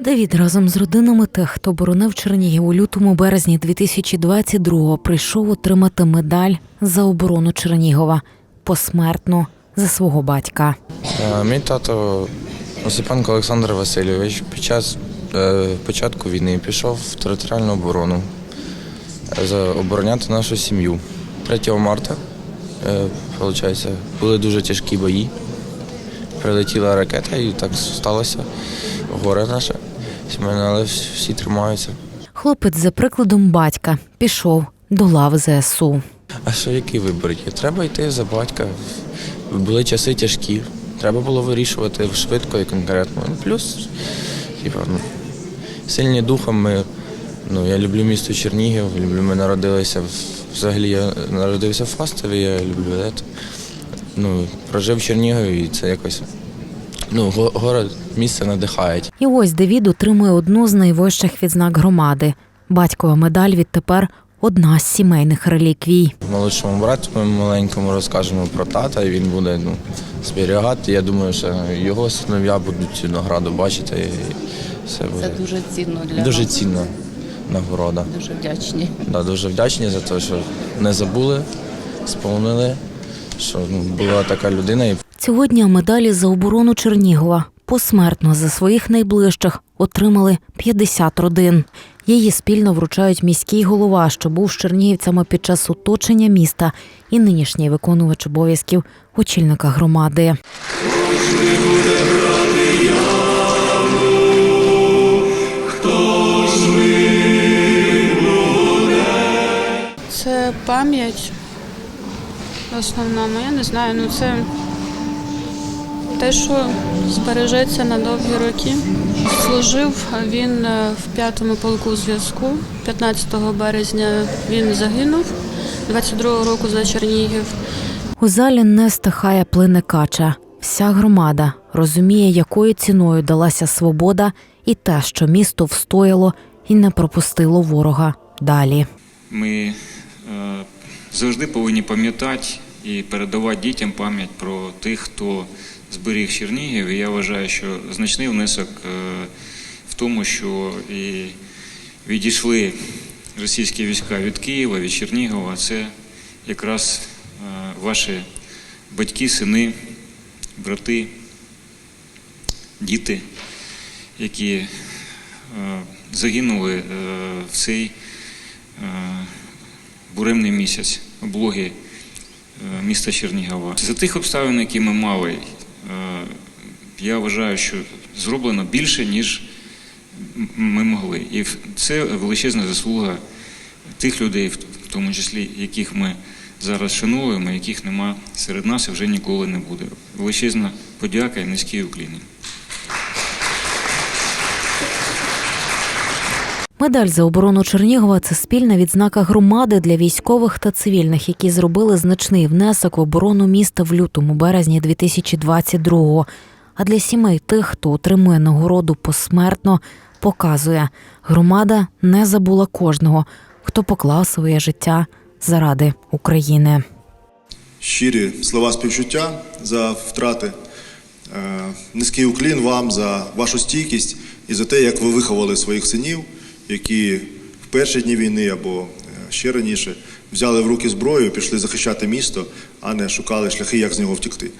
Давід разом з родинами тих, хто боронив Чернігів у лютому березні 2022-го, прийшов отримати медаль за оборону Чернігова посмертно за свого батька. Е, Мій тато Осипенко Олександр Васильович під час е, початку війни пішов в територіальну оборону е, за обороняти нашу сім'ю. 3 марта, виходить, були дуже тяжкі бої. Прилетіла ракета і так сталося. Горе наше сімейне, але всі тримаються. Хлопець за прикладом батька пішов до лав ЗСУ. А що який вибір є? Треба йти за батька. Були часи тяжкі. Треба було вирішувати швидко і конкретно. Ну, Плюс, типа, ну, сильні духом ми. Ну, я люблю місто Чернігів, люблю, ми народилися взагалі я народився в Фастові, я люблю. Ну, прожив в Чернігові і це якось. Ну, город, місце надихає. І ось Давід отримує одну з найвищих відзнак громади. Батькова медаль відтепер одна з сімейних реліквій. Молодшому брату моєму маленькому розкажемо про тата, і він буде ну, зберігати. Я думаю, що його синов'я будуть цю награду бачити. І все Це дуже цінно для дуже нас. цінна нагорода. Дуже вдячні. Да, дуже вдячні за те, що не забули, сповнили, що ну, була така людина. І Цього дня медалі за оборону Чернігова посмертно за своїх найближчих отримали 50 родин. Її спільно вручають міський голова, що був з чернігівцями під час оточення міста, і нинішній виконувач обов'язків очільника громади. Це пам'ять основна, ну я не знаю, ну це те, що збережеться на довгі роки. Служив він е, в п'ятому полку зв'язку. 15 березня він загинув, 22-го року за Чернігів. У залі не стихає плине кача. Вся громада розуміє, якою ціною далася свобода, і те, що місто встояло і не пропустило ворога далі. Ми е, завжди повинні пам'ятати і передавати дітям пам'ять про тих, хто зберіг Чернігів. І я вважаю, що значний внесок е, в тому, що і відійшли російські війська від Києва, від Чернігова. Це якраз е, ваші батьки, сини, брати, діти, які е, загинули в цей буремний місяць облоги міста Чернігова. За тих обставин, які ми мали, я вважаю, що зроблено більше, ніж ми могли. І це величезна заслуга тих людей, в тому числі яких ми зараз шануємо, яких нема серед нас і вже ніколи не буде. Величезна подяка і низький уклін. Медаль за оборону Чернігова це спільна відзнака громади для військових та цивільних, які зробили значний внесок в оборону міста в лютому березні 2022-го. А для сімей тих, хто отримує нагороду посмертно, показує, громада не забула кожного, хто поклав своє життя заради України. щирі слова співчуття за втрати. Е, Низький уклін вам за вашу стійкість і за те, як ви виховали своїх синів, які в перші дні війни або е, ще раніше взяли в руки зброю, пішли захищати місто, а не шукали шляхи, як з нього втекти.